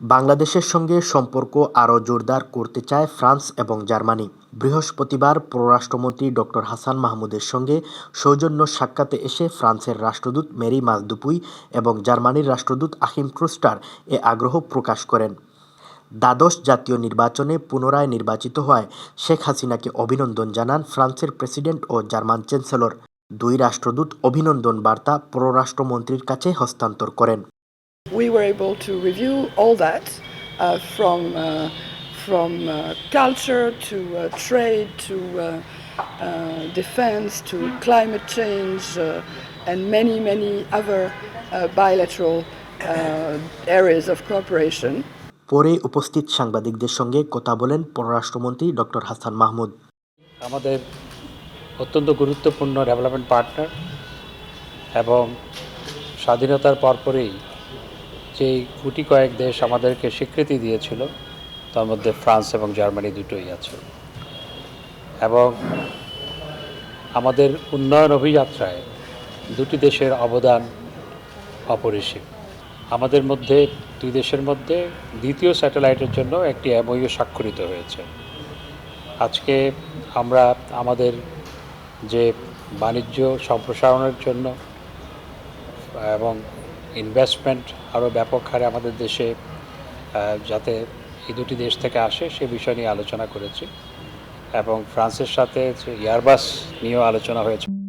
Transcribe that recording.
বাংলাদেশের সঙ্গে সম্পর্ক আরও জোরদার করতে চায় ফ্রান্স এবং জার্মানি। বৃহস্পতিবার পররাষ্ট্রমন্ত্রী ড হাসান মাহমুদের সঙ্গে সৌজন্য সাক্ষাতে এসে ফ্রান্সের রাষ্ট্রদূত মেরি মাজদুপুই এবং জার্মানির রাষ্ট্রদূত আহিম ক্রুস্টার এ আগ্রহ প্রকাশ করেন। দ্বাদশ জাতীয় নির্বাচনে পুনরায় নির্বাচিত হওয়ায় শেখ হাসিনাকে অভিনন্দন জানান ফ্রান্সের প্রেসিডেন্ট ও জার্মান চ্যান্সেলর। দুই রাষ্ট্রদূত অভিনন্দন বার্তা পররাষ্ট্রমন্ত্রীর কাছে হস্তান্তর করেন। We were able to review all that uh, from uh, from uh, culture to uh, trade to uh, uh, defense to climate change uh, and many many other uh, bilateral uh, areas of cooperation. পরে উপস্থিত সাংবাদিকদের সঙ্গে কথা বলেন পররাষ্ট্রমন্ত্রী doctor Hasan Mahmud আমাদের অত্যন্ত গুরুত্বপূর্ণ ডেভেলপমেন্ট পার্টনার এবং স্বাধীনতার পরপরই যেই গুটি কয়েক দেশ আমাদেরকে স্বীকৃতি দিয়েছিল, তার মধ্যে ফ্রান্স এবং জার্মানি দুটোই আছে। এবং আমাদের উন্নয়ন অভিযাত্রায় দুটি দেশের অবদান অপরিসীম। আমাদের মধ্যে, দুই দেশের মধ্যে দ্বিতীয় স্যাটেলাইটের জন্য একটি এমওইউ স্বাক্ষরিত হয়েছে। আজকে আমরা আমাদের যে বাণিজ্য সম্প্রসারণের জন্য এবং ইনভেস্টমেন্ট আরও ব্যাপক হারে আমাদের দেশে যাতে এই দুটি দেশ থেকে আসে, সে বিষয় নিয়ে আলোচনা করেছি। এবং ফ্রান্সের সাথে ইয়ারবাস নিয়েও আলোচনা হয়েছে।